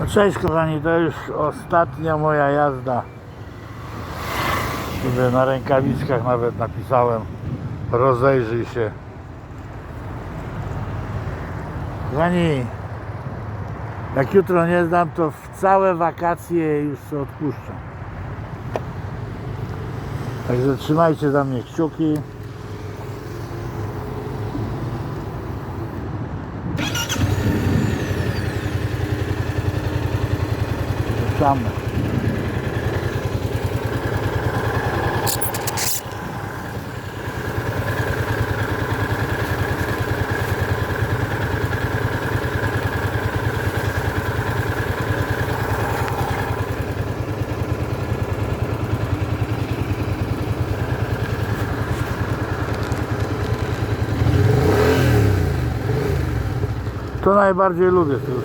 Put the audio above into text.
No cześć kochani, to już ostatnia moja jazda. Tutaj na rękawiczkach nawet napisałem rozejrzyj się. Kochani, jak jutro nie zdam, to w całe wakacje już się odpuszczam. Także trzymajcie za mnie kciuki. To najbardziej lubię to już